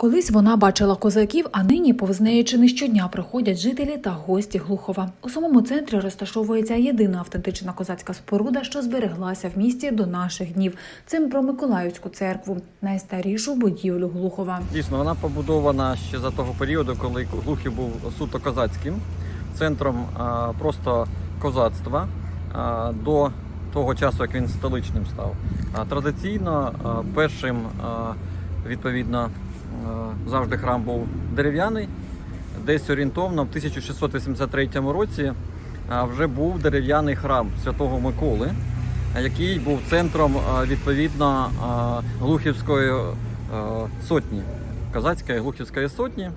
Колись вона бачила козаків, а нині повз неї чи не щодня приходять жителі та гості Глухова. У самому центрі розташовується єдина автентична козацька споруда, що збереглася в місті до наших днів. Цим про Миколаївську церкву, найстарішу будівлю Глухова. Дійсно, вона побудована ще за того періоду, коли Глухів був суто козацьким центром просто козацтва до того часу, як він столичним став. Традиційно першим відповідно завжди храм був дерев'яний. Десь орієнтовно в 1683 році а, вже був дерев'яний храм Святого Миколи, який був центром відповідно Глухівської сотні, козацької Глухівської сотні.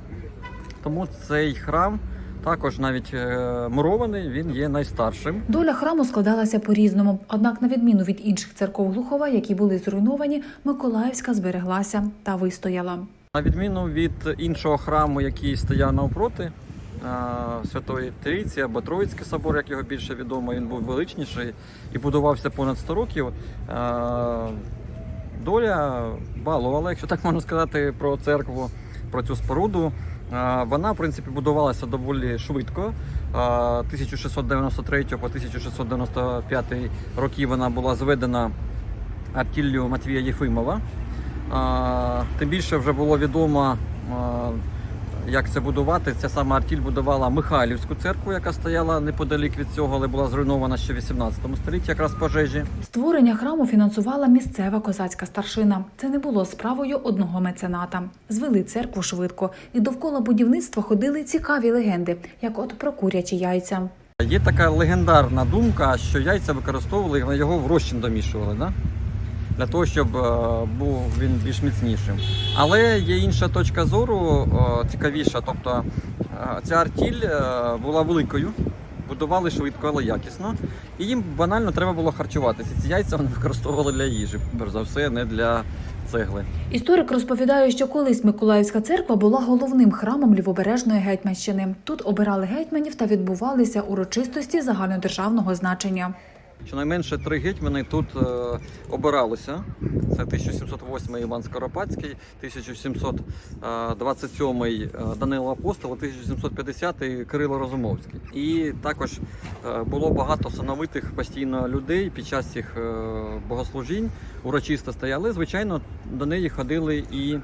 Тому цей храм також навіть е, мурований, він є найстаршим. Доля храму складалася по-різному. Однак, на відміну від інших церков Глухова, які були зруйновані, Миколаївська збереглася та вистояла. На відміну від іншого храму, який стояв навпроти Святої Трійці або Троїцький собор, як його більше відомо, він був величніший і будувався понад 100 років. Доля балувала, якщо так можна сказати, про церкву, про цю споруду. Вона, в принципі, будувалася доволі швидко. Е, 1693 по 1695 роки вона була зведена артиллю Матвія Єфимова. Тим більше вже було відомо, як це будувати. Ця сама артіль будувала Михайлівську церкву, яка стояла неподалік від цього, але була зруйнована ще в 18 столітті, якраз пожежі. Створення храму фінансувала місцева козацька старшина. Це не було справою одного мецената. Звели церкву швидко, і довкола будівництва ходили цікаві легенди, як от про курячі яйця. Є така легендарна думка, що яйця використовували його в розчин домішували. Да? Для того, щоб е, був він більш міцнішим. Але є інша точка зору, е, цікавіша. Тобто е, ця артіль була великою, будували швидко, але якісно. І їм банально треба було харчуватися. Ці яйця вони використовували для їжі, перш за все, не для цегли. Історик розповідає, що колись Миколаївська церква була головним храмом лівобережної гетьманщини. Тут обирали гетьманів та відбувалися урочистості загальнодержавного значення. Щонайменше три гетьмани тут е, обиралися. Це 1708 Іван Скоропадський, 1727 е, Данило Апостол, 1750 Кирило Розумовський. І також е, було багато сановитих постійно людей під час цих е, богослужінь. Урочисто стояли. Звичайно, до неї ходили і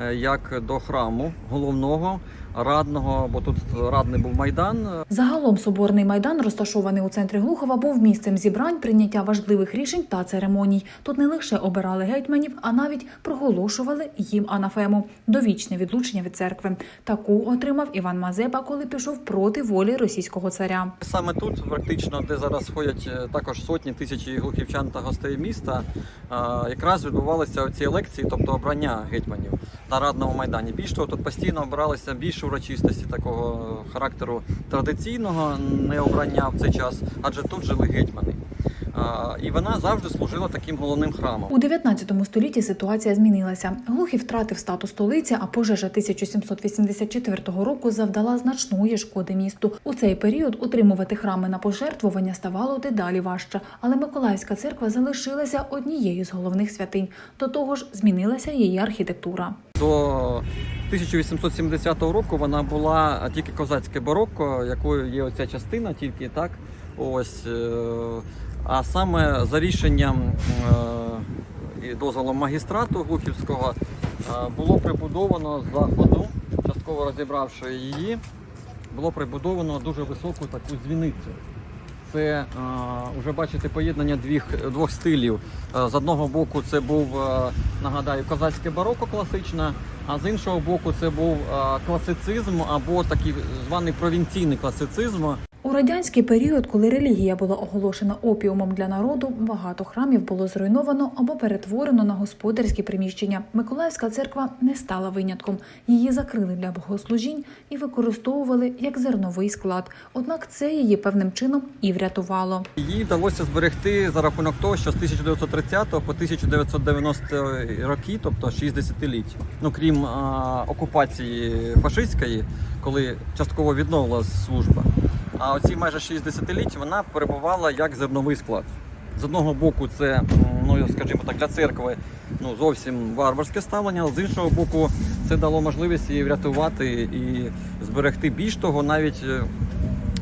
е, як до храму головного радного, бо тут радний був майдан. Загалом соборний майдан, розташований у центрі Глухова, був місцем зібрань, прийняття важливих рішень та церемоній. Тут не лише обирали гетьманів, а навіть проголошували їм анафему довічне відлучення від церкви. Таку отримав Іван Мазепа, коли пішов проти волі російського царя. Саме тут, практично, де зараз ходять е, також сотні тисячі глухівчан та гостей міста, е, якраз відбувалися ці лекції, тобто обрання гетьманів на радному майдані. Більш того, тут постійно обиралися більше урочистості такого характеру традиційного не обрання в цей час, адже тут жили гетьмани. І вона завжди служила таким головним храмом. У 19 столітті ситуація змінилася. Глухів втратив статус столиці, а пожежа 1784 року завдала значної шкоди місту. У цей період утримувати храми на пожертвування ставало дедалі важче, але Миколаївська церква залишилася однією з головних святинь. До того ж, змінилася її архітектура. До 1870 року вона була тільки козацьке барокко, якою є оця частина, тільки так. Ось. е, А саме за рішенням е, і дозволом магістрату Глухівського е, було прибудовано з заходу, частково розібравши її, було прибудовано дуже високу таку дзвіницю. Це е, вже бачите поєднання двох, двох стилів. Е, з одного боку це був, е, нагадаю, козацьке бароко класичне, а з іншого боку це був класицизм або такий званий провінційний класицизм. У радянський період, коли релігія була оголошена опіумом для народу, багато храмів було зруйновано або перетворено на господарські приміщення. Миколаївська церква не стала винятком. Її закрили для богослужінь і використовували як зерновий склад. Однак це її певним чином і врятувало. Її вдалося зберегти за рахунок того, що з 1930 по 1990 роки, тобто 6 десятиліть, ну крім а, окупації фашистської, коли частково відновилась служба. А оці майже 6 десятиліть вона перебувала як зерновий склад. З одного боку, це, ну скажімо так, для церкви ну, зовсім варварське ставлення, але з іншого боку, це дало можливість її врятувати і зберегти. Більш того, навіть е,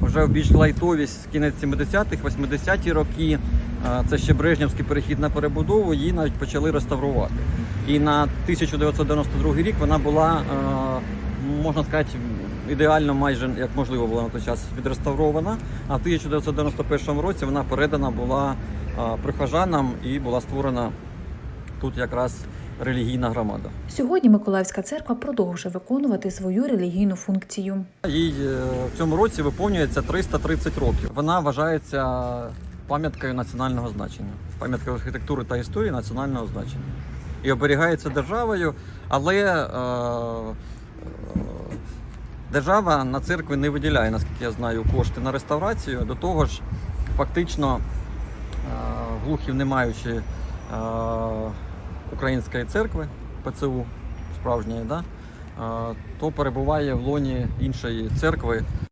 вже в більш лайтові з кінець 70-х, 80-ті роки, е, це ще Брежнівський перехід на перебудову, її навіть почали реставрувати. І на 1992 рік вона була, е, можна сказати, ідеально майже як можливо була на той час відреставрована. А в 1991 році вона передана була прихожанам і була створена тут якраз релігійна громада. Сьогодні Миколаївська церква продовжує виконувати свою релігійну функцію. Їй е, в цьому році виповнюється 330 років. Вона вважається пам'яткою національного значення, пам'яткою архітектури та історії національного значення. І оберігається державою, але е, держава на церкві не виділяє, наскільки я знаю, кошти на реставрацію. До того ж, фактично, е, глухів, не маючи е, української церкви, ПЦУ справжньої, да, е, то перебуває в лоні іншої церкви,